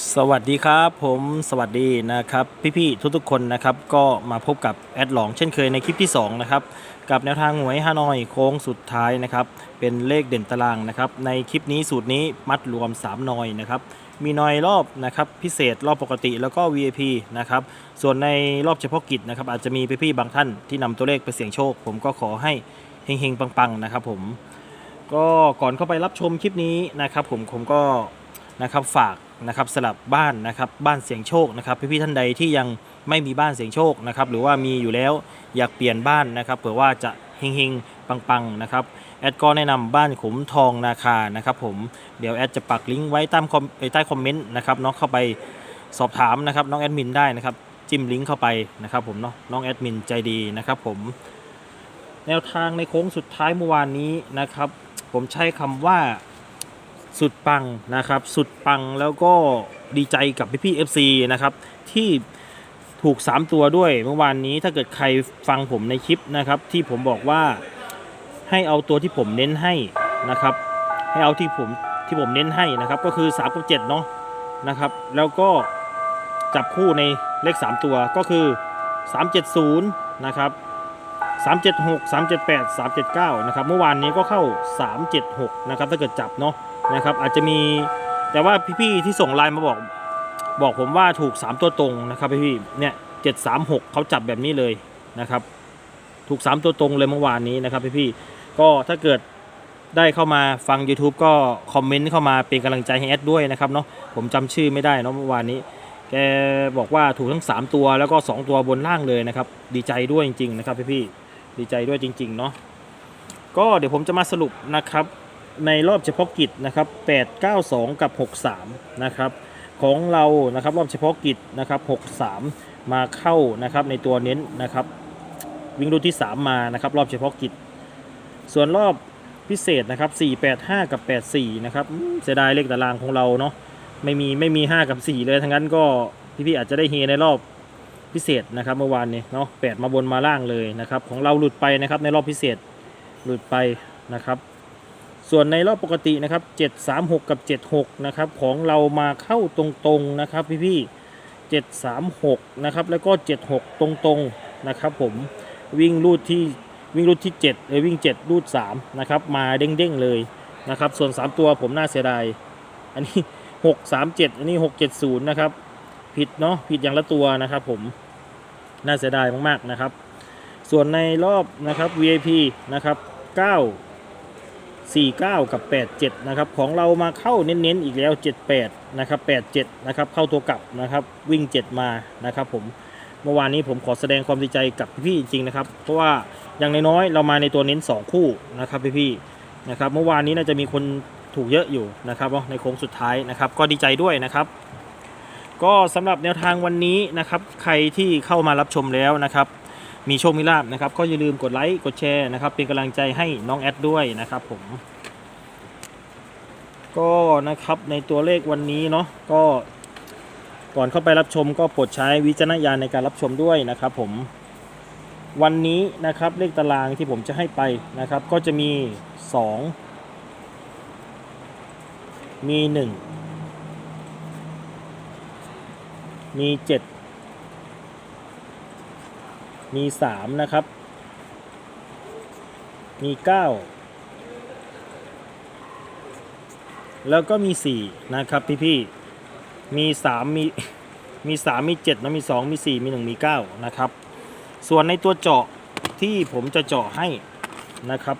สวัสดีครับผมสวัสดีนะครับ พี่ๆทุกๆคนนะครับ ก็มาพบกับแอดหลองเช่นเคยในคลิปที่ 2 นะครับ กับแนวทางหวยฮานอยโค้งสุดท้ายนะครับ เป็นเลขเด่นตารางนะครับ ในคลิปนี้สูตรนี้มัดรวม 3 นอยนะครับ มีนอยรอบนะครับพิเศษรอบปกติแล้วก็ VIP นะครับ ส่วนในรอบเฉพาะกิจนะครับ อาจจะมีพี่ๆบางท่านที่นำตัวเลขไปเสี่ยงโชค ผมก็ขอให้เฮงๆปังๆนะครับ ผมก็ก่อนเข้าไปรับชมคลิปนี้นะครับ ผมผมก็นะครับฝาก นะครับสลับบ้านนะครับบ้านเสียงโชคนะครับพี่ๆท่านใดที่ยังไม่มีบ้านเสียงโชคนะครับหรือว่ามีอยู่แล้วอยากเปลี่ยนบ้านนะครับเผื่อว่าจะเฮงๆปังๆนะครับแอดก็แนะนำบ้านขุมทองนาคานะครับผมเดี๋ยวแอดจะปักลิงก์ไว้ใต้คอมใต้คอมเมนต์นะครับน้องเข้าไปสอบถามนะครับน้องแอดมินได้นะครับจิ้มลิงก์เข้าไปนะครับผมเนาะน้องแอดมินใจดีนะครับผมแนวทางในโค้งสุดท้ายเมื่อวานนี้นะครับผมใช้คำว่า สุดปังนะครับ สุดปังแล้วก็ดีใจกับพี่พี่ๆ FC นะครับที่ถูก 3 ตัวด้วยเมื่อวานนี้ถ้าเกิดใครฟังผมในคลิปนะครับ ที่ผมบอกว่าให้เอาตัวที่ผมเน้นให้นะครับ ให้เอาที่ผมที่ผมเน้นให้นะครับ ก็คือ3กับ7เนาะนะครับ แล้วก็จับคู่ในเลข 3 ตัวก็คือ 370นะครับ376 378 379นะครับเมื่อวานนี้ก็เข้า 376นะครับถ้าเกิดจับเนาะ นะครับ อาจจะมีแต่ว่าพี่ๆที่ส่งไลน์มาบอก บอกผมว่าถูก 3 ตัวตรงนะครับพี่ๆเนี่ย736เขาจับแบบนี้เลยนะครับ ถูก 3 ตัวตรงเลยเมื่อวานนี้นะครับพี่ๆก็ถ้าเกิดได้เข้ามาฟัง YouTube ก็คอมเมนต์เข้ามาเป็นกำลังใจให้แอดด้วยนะครับเนาะผมจำชื่อไม่ได้เนาะเมื่อวานนี้ แกบอกว่าถูกทั้ง 3 ตัวแล้วก็ 2 ตัวบนล่างเลยนะครับ ดีใจด้วยจริง ๆ นะครับพี่ๆดีใจด้วยจริง ๆ เนาะก็เดี๋ยวผมจะมาสรุปนะครับ ในรอบเฉพาะกิจนะครับ892 กับ 63 นะครับของเรานะครับรอบเฉพาะกิจนะครับ 63 มาเข้านะครับในตัวเน้นนะครับ วิ่งรุ่นที่ 3 มานะครับ รอบเฉพาะกิจ ส่วนรอบพิเศษนะครับ 485 กับ 84 นะครับเสียดายเลขตารางของเราเนาะไม่มีไม่มี 5 กับ 4 เลยทั้งนั้นก็พี่ๆอาจจะได้เฮในรอบพิเศษนะครับเมื่อวานนี้เนาะแปดมาบนมาล่างเลยนะครับ ของเราหลุดไปนะครับในรอบพิเศษหลุดไปนะครับ ส่วนในรอบปกตินะครับ7 3 6 กับ 76 นะครับ ของเรามาเข้าตรงๆนะครับพี่ๆ7 3 6 นะครับ แล้วก็ 76 ตรงๆนะครับผมวิ่งรูดที่วิ่งรูดที่7เออวิ่ง 7 รูด3นะครับมาเด้งๆเลยนะครับ ส่วน 3 ตัวผมน่าเสียดายอันนี้ 6 3 7 อันนี้ 6 7 0 นะครับ ผิดเนาะผิดอย่างละตัวนะครับผมน่าเสียดายมากๆนะครับ ส่วนในรอบนะครับ VIP นะครับ 9 49 กับ 87 นะครับ ของเรามาเข้าเน้นๆอีกแล้ว 78 นะครับ 87 นะครับ เข้าตัวกลับนะครับ วิ่ง 7 มานะครับผมเมื่อวานนี้ผมขอแสดงความดีใจกับพี่ๆจริงๆนะครับ เพราะว่าอย่างน้อยๆเรามาในตัวเน้น 2 คู่นะครับพี่ๆนะครับ เมื่อวานนี้น่าจะมีคนถูกเยอะอยู่นะครับเนาในโค้งสุดท้ายนะครับ ก็ดีใจด้วยนะครับ ก็สำหรับแนวทางวันนี้นะครับ ใครที่เข้ามารับชมแล้วนะครับ มีโชคมีลาบนะครับ ก็อย่าลืมกดไลค์กดแชร์นะครับ เป็นกำลังใจให้น้องแอดด้วยนะครับผม ก็นะครับในตัวเลขวันนี้เนาะก็ก่อนเข้าไปรับชมก็โปรดใช้วิจารณญาณในการรับชมด้วยนะครับผมวันนี้นะครับเลขตารางที่ผมจะให้ไปนะครับ ก็จะมี 2 มี 1 มีเจ็ด มีสามนะครับ มีเก้าแล้วก็มีสี่นะครับพี่พี่ๆมีสามมีมีสามมีเจ็ดนะมีสองมีสี่มีหนึ่งมีเก้านะครับ ส่วนในตัวเจาะที่ผมจะเจาะให้นะครับ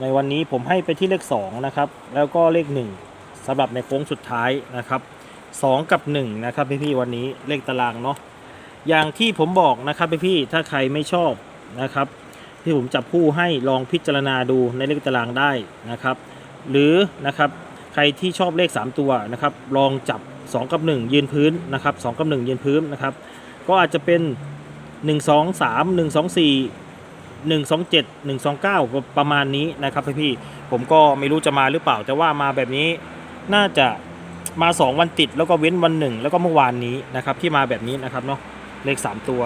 ในวันนี้ผมให้ไปที่เลขสองนะครับ แล้วก็เลขหนึ่งสำหรับในโค้งสุดท้ายนะครับ2กับ1นะครับพี่ๆวันนี้เลขตารางเนาะ อย่างที่ผมบอกนะครับพี่ๆถ้าใครไม่ชอบนะครับ ที่ผมจับคู่ให้ลองพิจารณาดูในเลขตารางได้นะครับ หรือนะครับใครที่ชอบเลข 3 ตัวนะครับ ลองจับ 2 กับ 1 ยืนพื้นนะครับ2กับ 1 ยืนพื้นนะครับ ก็อาจจะเป็น 1 2 3 1 2 4 1 2 7 1 2 9 ประมาณนี้นะครับพี่ๆผมก็ไม่รู้จะมาหรือเปล่า แต่ว่ามาแบบนี้น่าจะมา 2 วันติดแล้วก็เว้นวันหนึ่งแล้วก็เมื่อวานนี้นะครับที่มาแบบนี้นะครับเนาะ เลข 3 ตัว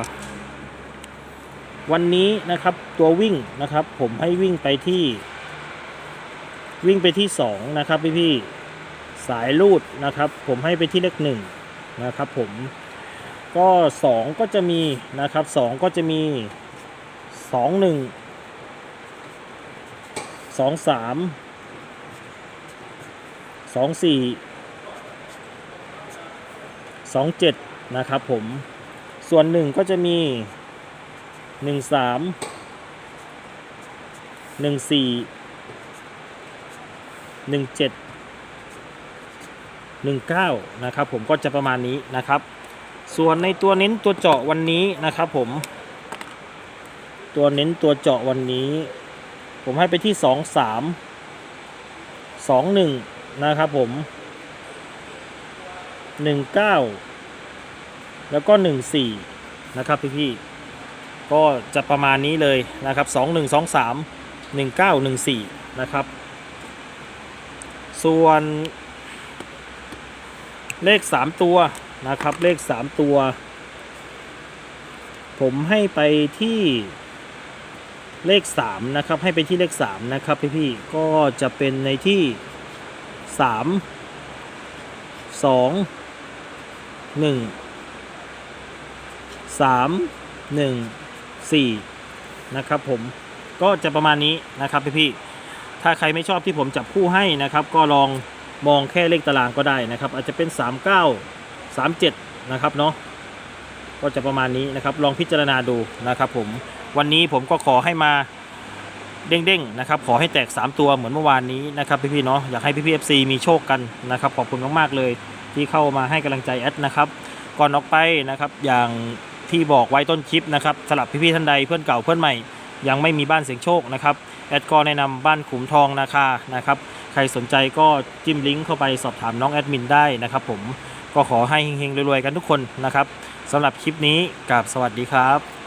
วันนี้นะครับตัววิ่งนะครับผมให้วิ่งไปที่วิ่งไปที่ 2 นะครับพี่พี่สายรูดนะครับ ผมให้ไปที่เลขหนึ่งนะครับผมก็สองก็จะมีนะครับสองก็จะมีสองหนึ่งสองสามสองสี่สองเจ็ดนะครับผม ส่วนหนึ่งก็จะมีหนึ่งสามหนึ่งสี่หนึ่งเจ็ด19นะครับผมก็จะประมาณนี้นะครับ ส่วนในตัวเน้นตัวเจาะวันนี้นะครับผม ตัวเน้นตัวเจาะวันนี้ ผมให้ไปที่2 3 2 1นะครับผม19 แล้วก็ 14 นะครับพี่พี่ๆก็จะประมาณนี้เลยนะครับ 2 1 2 3 1 9 1 4 นะครับ ส่วนเลข 3 ตัวนะครับเลข 3 ตัว ผมให้ไปที่เลข 3 นะครับ ให้ไปที่เลข 3 นะครับพี่พี่ๆก็จะเป็นในที่ 3 2 1 3 1 4 นะครับผมก็จะประมาณนี้นะครับพี่พี่ๆถ้าใครไม่ชอบที่ผมจับคู่ให้นะครับ ก็ลองมองแค่เลขตารางก็ได้นะครับ อาจจะเป็น 39 37 นะครับเนาะก็จะประมาณนี้นะครับ ลองพิจารณาดูนะครับผมวันนี้ผมก็ขอให้มาเด้งๆนะครับ ขอให้แตก 3 ตัวเหมือนเมื่อวานนี้นะครับพี่ๆเนาะอยากให้พี่ๆ FC มีโชคกันนะครับ ขอบคุณมากๆเลยที่เข้ามาให้กำลังใจแอดนะครับ ก่อนออกไปนะครับอย่าง ที่บอกไว้ต้นคลิปนะครับสำหรับพี่ๆท่านใดเพื่อนเก่าเพื่อนใหม่ ยังไม่มีบ้านเสียงโชคนะครับแอดก็แนะนำบ้านขุมทองนาคานะครับใครสนใจก็จิ้มลิงก์เข้าไปสอบถามน้องแอดมินได้นะครับผมก็ขอให้เฮงๆรวยๆกันทุกคนนะครับสำหรับคลิปนี้กับสวัสดีครับ